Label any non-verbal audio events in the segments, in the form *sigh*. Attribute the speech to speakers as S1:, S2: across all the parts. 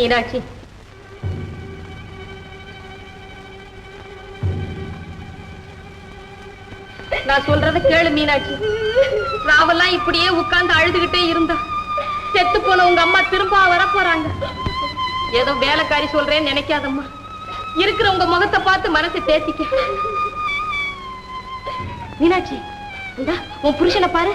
S1: மீனாட்சி. நான் சொல்றத கேளு மீனாட்சி. ராவெல்லாம் இப்படியே உட்கார்ந்து அழுதுகிட்டே இருந்தா. செத்து போன உங்க அம்மா திரும்ப வர போறாங்க. ஏதோ வேலைக்காரி சொல்றேன்னு நினைக்காதம்மா. இருக்கிற உங்க முகத்தை பார்த்து மனசை தேத்திக்க. மீனாட்சி உன் புருஷனை பாரு.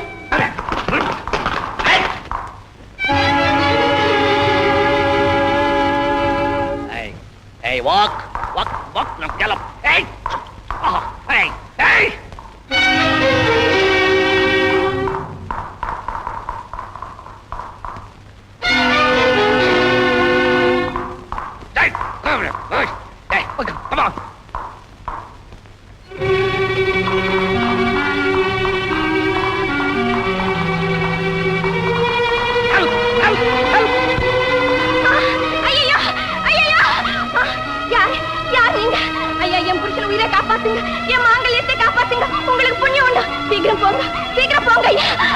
S2: Hey, walk, walk, walk, now gallop. Hey,
S1: Ah!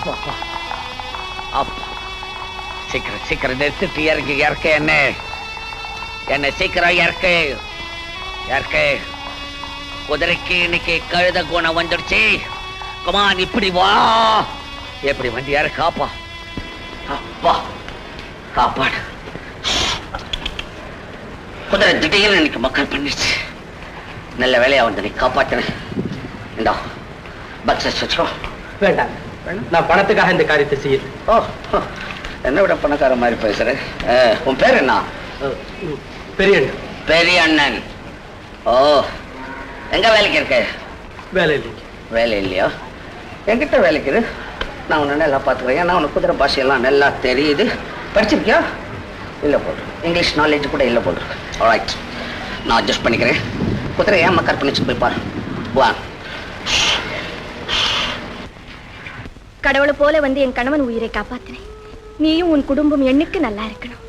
S2: அப்பா அப்பா. அப்பா. சீக்கிரம் சீக்கிரம் நிறுத்திட்டு இறக்கு இறக்க என்ன. என்ன சீக்கிரம் இறக்க இறக்க. குதிரைக்கு இன்னைக்கு கழுத குணம் வந்துடுச்சு. கமான் இப்படி வா. எப்படி வந்து இறக்கு அப்பா அப்பா காப்பாடு. குதிரை திடீர்னு இன்னைக்கு மக்கள் பண்ணிடுச்சு. நல்ல வேலையா வந்து நீ காப்பாத்தினேன் இந்தா பக்ஸஸ் வச்சுக்கோ.
S3: வேண்டாம் நான் பணத்துக்காக இந்த காரியத்தை செய்யல
S2: ஓ என்னை விட பணக்கார மாதிரி பேசுற? உன் பேர் என்ன?
S3: பெரிய
S2: பெரிய அண்ணன் ஓ எங்க வேலைக்கு இருக்க?
S3: வேலை இல்லைங்க.
S2: வேலை இல்லையா? என்கிட்ட வேலைக்கு இரு. நான் உன்னை நல்லா பார்த்துக்கிறேன். ஏன்னா உனக்கு குதிரை பாஷையெல்லாம் நல்லா தெரியுது. படிச்சிருக்கியா? இல்லை போட்டு. இங்கிலீஷ் நாலேஜ் கூட இல்லை போட்டு. ரைட் நான் அட்ஜஸ்ட் பண்ணிக்கிறேன். குதிரை ஏன் கற்பனை போய் பாரு. வா
S1: கடவுளை போல வந்து என் கணவன் உயிரை காப்பாத்தினேன். நீயும் உன் குடும்பம் எண்ணுக்கு நல்லா இருக்கணும்.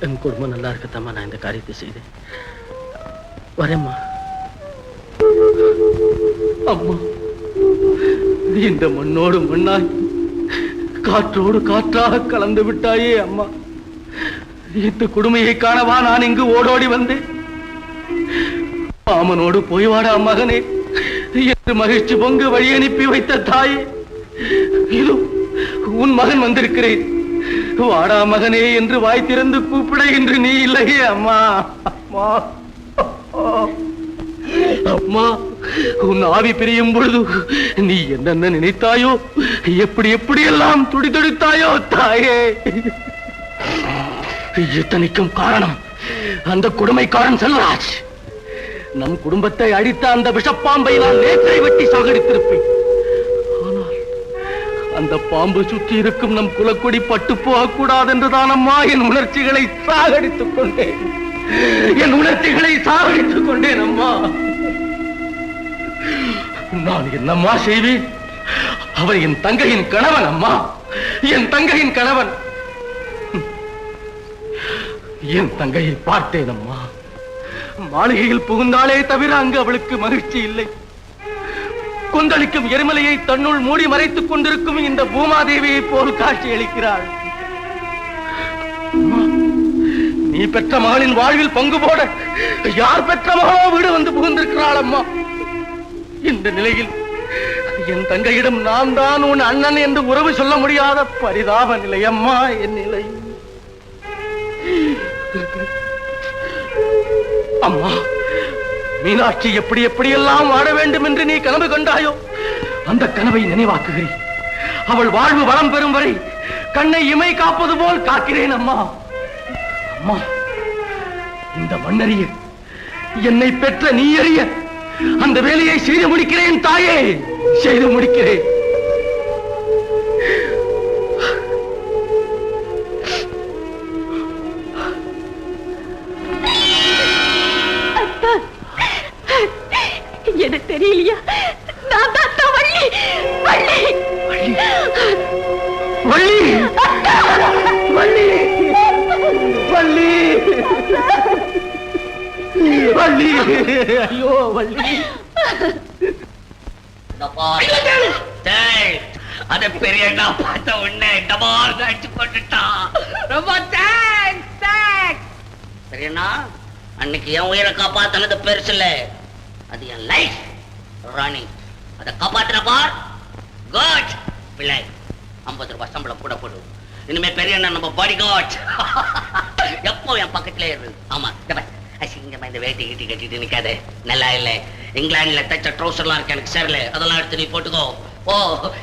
S3: என் குடும்பம் நல்லா இருக்கத்தாம்மா நான் இந்த காரியத்தை செய்தேன். வரேம்மா. அம்மா இந்த மண்ணோடு மண்ணாய் காற்றோடு காற்றாக கலந்து விட்டாயே அம்மா. இந்த கொடுமையை காணவா நான் இங்கு ஓடோடி வந்தேன். மாமனோடு போய் வாடா மகனே. என்று மகிழ்ச்சி பொங்கு வழி அனுப்பி வைத்த தாயே. இதோ உன் மகன் வந்திருக்கிறேன். வாடா மகனே என்று வாய் திறந்து கூப்பிட என்று நீ இல்லையே அம்மா. அம்மா. அம்மா உன் ஆவி பிரியும் பொழுது நீ என்னென்ன நினைத்தாயோ எப்படி எப்படி எல்லாம் துடிதுடித்தாயோ தாயே. இத்தனைக்கும் காரணம் அந்த கொடுமைக்காரன் செல்வராஜ். நம் குடும்பத்தை அழித்த அந்த விஷப்பாம்பை நான் நேற்றை வெட்டி சாகடித்திருப்பேன். அந்த பாம்பு சுற்றி இருக்கும் நம் குலக்கொடி பட்டு போகக்கூடாது என்றுதான் அம்மா என் உணர்ச்சிகளை சாகடித்துக் கொண்டேன். என் உணர்ச்சிகளை சாகடித்துக் கொண்டேன் அம்மா. நான் என்னம்மா செய்வேன்? அவர் என் தங்கையின் கணவன் அம்மா. என் தங்கையின் கணவன். என் தங்கையை பார்த்தேன் அம்மா. மாளிகையில் புகுந்தாலே தவிர அங்கு அவளுக்கு மகிழ்ச்சி இல்லை. கொந்தளிக்கும் எரிமலையை தன்னுள் மூடி மறைத்துக் கொண்டிருக்கும் இந்த பூமாதேவியை போல் காட்சி அளிக்கிறாள். நீ பெற்ற மகளின் வாழ்வில் பங்கு போட யார் பெற்ற மகளோ வீடு வந்து புகுந்திருக்கிறாள் அம்மா. இந்த நிலையில் என் தங்கையிடம் நான் தான் உன் அண்ணன் என்று உறவு சொல்ல முடியாத பரிதாப நிலை அம்மா என் நிலை. அம்மா மீனாட்சி எப்படி எப்படியெல்லாம் வாழ வேண்டும் என்று நீ கனவு கண்டாயோ அந்த கனவை நினைவாக்குகிறேன். அவள் வாழ்வு வளம் பெறும் வரை கண்ணை இமை காப்பது போல் காக்கிறேன் அம்மா. அம்மா இந்த மண்ணறிய என்னை பெற்ற நீ அறிய அந்த வேலையை செய்து முடிக்கிறேன் தாயே. செய்து முடிக்கிறேன்.
S1: தெரியலையா? நான் தான் அத்தா வள்ளி. வள்ளி.
S3: வள்ளி. வள்ளி. வள்ளி. வள்ளி. ஐயோ வள்ளி.
S2: அத பெரிய பார்த்த உடனே டபார் அடிச்சு போட்டுட்டான் ரொம்ப தேங்க்ஸ் தேங்க்ஸ் பெரியண்ணா அன்னைக்கு என் உயிரை காப்பாத்தினது பெருசு இல்ல அது என் லைஃப் ராணி. அதை காப்பாத்தின பார். பிள்ளை. ஐம்பது ரூபாய் சம்பளம் கூட போடு. இனிமே பெரிய அண்ணன் நம்ம பாடி காட் *laughs* எப்போ என் பக்கத்துல இருக்கு ஆமா அசிங்கமா இந்த வேட்டி கட்டி கட்டிட்டு நிக்காது. நல்லா இல்ல. இங்கிலாந்துல தச்ச ட்ரௌசர்லாம் இருக்கு எனக்கு சேரல. அதெல்லாம் எடுத்து நீ போட்டுக்கோ. ஓ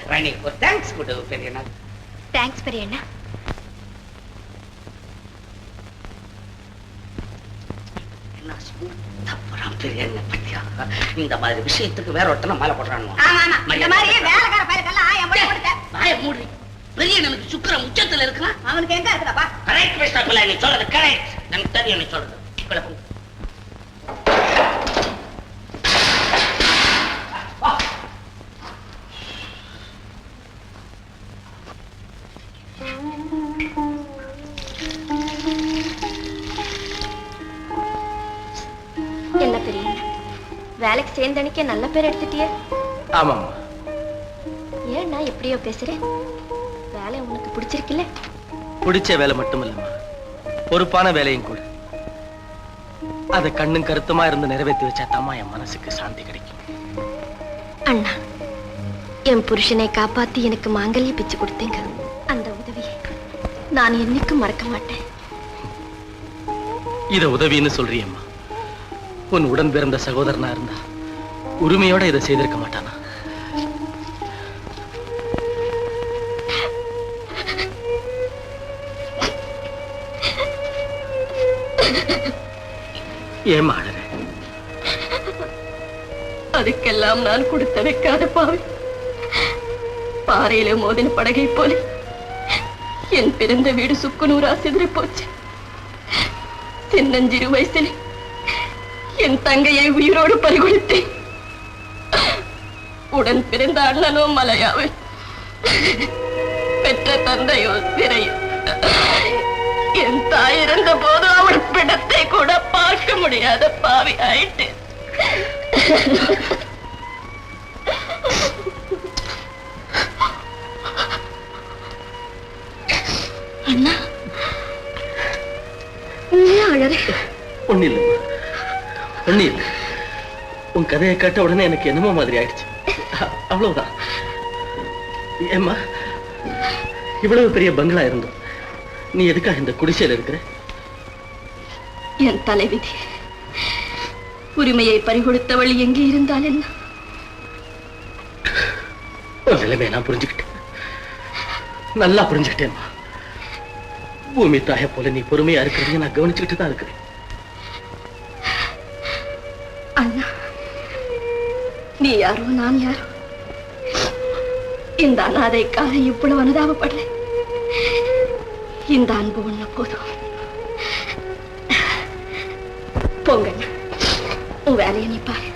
S2: ராணி ஒரு தேங்க்ஸ் கொடு பெரிய அண்ணா.
S1: தேங்க்ஸ் பெரிய
S2: அண்ணா. Smooth ஆ போறான் பெரிய அண்ணன் பத்தியா? இந்த மாதிரி விஷயத்துக்கு வேற ஒருத்தனை மாலை
S4: கொடுத்த
S2: வாய மூடி. பெரிய எனக்கு சுக்கரம் உச்சத்துல இருக்கிறான்.
S4: அவனுக்கு எங்க இருக்குதாப்பா?
S2: கரெக்ட் பிள்ளை. நீ சொல்றது கரெக்ட் எனக்கு தெரியும் நீ சொல்றது.
S1: சேர்ந்தனிக்கே நல்ல பேர் எடுத்துட்டியே?
S3: ஆமாம்மா.
S1: ஏன் நான் எப்படியோ பேசுறேன். வேலை உனக்கு பிடிச்சிருக்குல்ல?
S3: பிடிச்ச வேலை மட்டும் இல்லம்மா பொறுப்பான வேலையும் கூட. அதை கண்ணும் கருத்துமா இருந்து நிறைவேற்றி வச்சா தாம்மா என் மனசுக்கு சாந்தி கிடைக்கும்.
S1: அண்ணா என் புருஷனை காப்பாத்தி எனக்கு மாங்கல்ய பிச்சு கொடுத்தீங்க. அந்த உதவியை நான் என்னைக்கும் மறக்க மாட்டேன்.
S3: இத உதவின்னு சொல்றியம்மா. உன் உடன் பிறந்த சகோதரனா இருந்தா உரிமையோட இதை செய்திருக்க மாட்டானா? ஏமா அழற
S1: அதுக்கெல்லாம் நான் கொடுத்த வைக்காத பாவி. பாறையில மோதின படகை போல என் பிறந்த வீடு சுக்குநூறா சிதறி போச்சு. சின்னஞ்சிறு வயசில் என் தங்கையை உயிரோடு பறிகொடுத்தேன். உடன் பிறந்த அண்ணனோ மலையாவன் பெற்ற தந்தையோ சிறையும் என் தாய் இருந்த போது அவள் பிடத்தை கூட பார்க்க முடியாத பாவி ஆயிட்டு. அண்ணா. நீ அழற.
S3: ஒண்ணு இல்ல உன் கதையை கேட்ட உடனே எனக்கு என்னமோ மாதிரி ஆயிடுச்சு. அவ்வளவுதான். ஏம்மா இவ்வளவு பெரிய பங்களா இருந்தோம் நீ எதுக்காக இந்த குடிசையில இருக்கிற?
S1: என் தலைவிதி உரிமையை பறிகொடுத்தவள் எங்கே இருந்தால் என்ன?
S3: உன் நிலைமையை நான் புரிஞ்சுக்கிட்டேன். நல்லா புரிஞ்சுக்கிட்டேம்மா. பூமி தாயை போல நீ பொறுமையா இருக்கிறதையும் நான் கவனிச்சுக்கிட்டு தான் இருக்கிறேன்.
S1: நீ யாரோ நான் யாரோ? இந்த அனாதைக்காக இவ்வளவு அனுதாபப்படுறேன் இந்த அன்பு ஒண்ணு போதும். போங்க. உன் வேலையை நீ பாரு.